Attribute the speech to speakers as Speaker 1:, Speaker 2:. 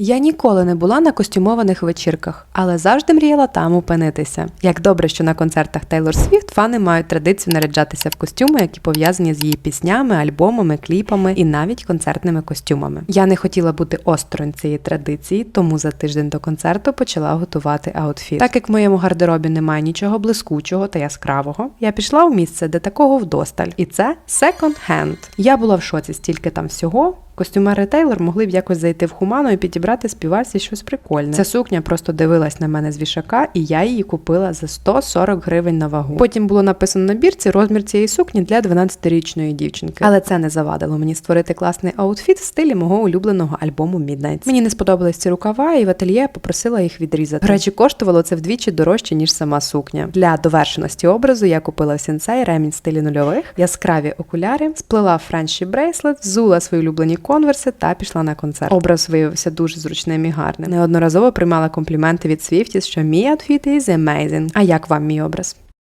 Speaker 1: Я ніколи не була на костюмованих вечірках, але завжди мріяла там опинитися. Як добре, що на концертах Тейлор Свіфт фани мають традицію наряджатися в костюми, які пов'язані з її піснями, альбомами, кліпами і навіть концертними костюмами. Я не хотіла бути осторонь цієї традиції, тому за тиждень до концерту почала готувати аутфіт. Так як в моєму гардеробі немає нічого блискучого та яскравого, я пішла в місце, де такого вдосталь, і це Second Hand. Я була в шоці стільки там всього. Костюмери Тейлор могли б якось зайти в хуману і підібрати співальці щось прикольне. Ця сукня просто дивилась на мене з вішака, і я її купила за 140 гривень на вагу. Потім було написано на бірці розмір цієї сукні для 12-річної дівчинки. Але це не завадило мені створити класний аутфіт в стилі мого улюбленого альбому Midnight. Мені не сподобались ці рукава, і в ательє я попросила їх відрізати. Речі, коштувало це вдвічі дорожче ніж сама сукня. Для довершеності образу я купила в ремінь стилі нульових, яскраві окуляри, сплела френчі брейслет, взула свої улюблені конверси та пішла на концерт. Образ виявився дуже зручним і гарним. Неодноразово приймала компліменти від Свіфті, що мій аутфіт is amazing. А як вам мій образ?